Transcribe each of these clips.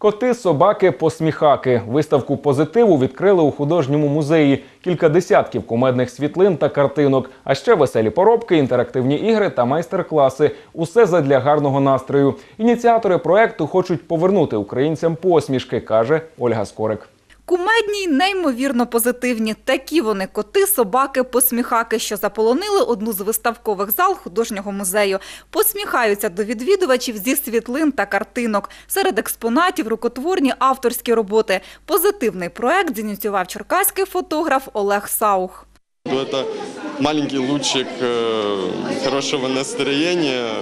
Коти, собаки, посміхаки. Виставку позитиву відкрили у художньому музеї. Кілька десятків кумедних світлин та картинок. А ще веселі поробки, інтерактивні ігри та майстер-класи. Усе задля гарного настрою. Ініціатори проекту хочуть повернути українцям посмішки, каже Ольга Скорик. Кумедні й неймовірно позитивні. Такі вони коти, собаки, посміхаки, що заполонили одну з виставкових зал художнього музею. Посміхаються до відвідувачів зі світлин та картинок. Серед експонатів рукотворні авторські роботи. Позитивний проект зініціював черкаський фотограф Олег Саух. Это маленький лучик э, хорошего настроения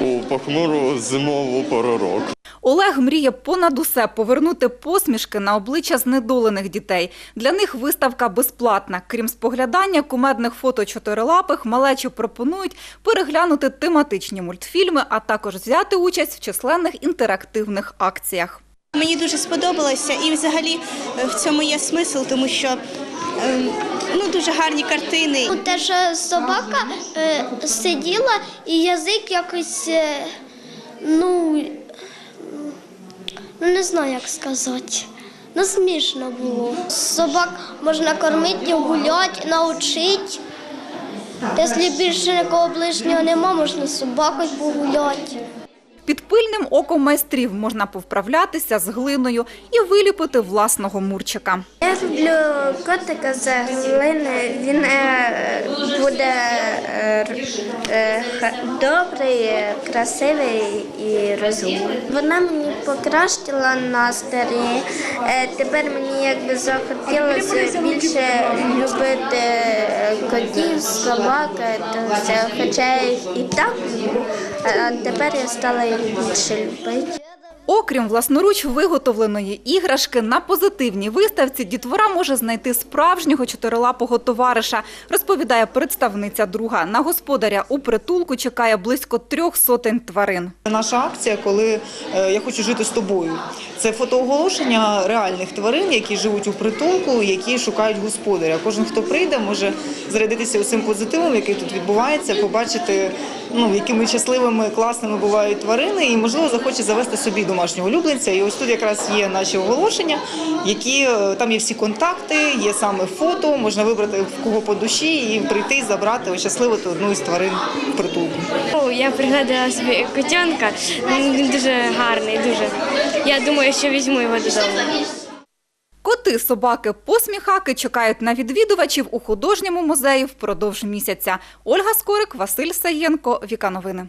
у похмуру зимову пору року. Олег мріє понад усе повернути посмішки на обличчя знедолених дітей. Для них виставка безплатна. Крім споглядання кумедних фото чотирилапих, малечі пропонують переглянути тематичні мультфільми, а також взяти участь в численних інтерактивних акціях. Мені дуже сподобалося, і взагалі е, в цьому є смисл, тому що ем, ну дуже гарні картини. Те, що собака е, сиділа і язик якось, е, ну, не знаю, як сказати. Ну, смішно було. Собак можна кормити, гуляти, навчити. Якщо більше нікого ближнього нема, можна з собакою погуляти. Пильним оком майстрів можна повправлятися з глиною і виліпити власного мурчика. Я люблю котика з глини. Він е, буде е, добрий, красивий і розумний. Вона мені покращила настрій. Е, Тепер мені якби захотілося більше любити котів, собак, то все. Хоча і так а тепер я стала більше любити. Окрім власноруч виготовленої іграшки, на позитивній виставці дітвора може знайти справжнього чотирилапого товариша, розповідає представниця друга. На господаря у притулку чекає близько трьох сотень тварин. Наша акція, коли е, я хочу жити з тобою. Це фотооголошення реальних тварин, які живуть у притулку, які шукають господаря. Кожен, хто прийде, може зарядитися усім позитивом, який тут відбувається, побачити, ну якими щасливими, класними бувають тварини, і можливо захоче завести собі домашнього улюбленця. І ось тут якраз є наші оголошення, які е, там є всі контакти, є саме фото, можна вибрати в кого по душі і прийти забрати ощасливити одну із тварин в притулку. Я пригадала собі котенка. Він дуже гарний, дуже. Я думаю, що візьму його додому. Коти, собаки, посміхаки чекають на відвідувачів у художньому музеї впродовж місяця. Ольга Скорик, Василь Саєнко, Віка Новини.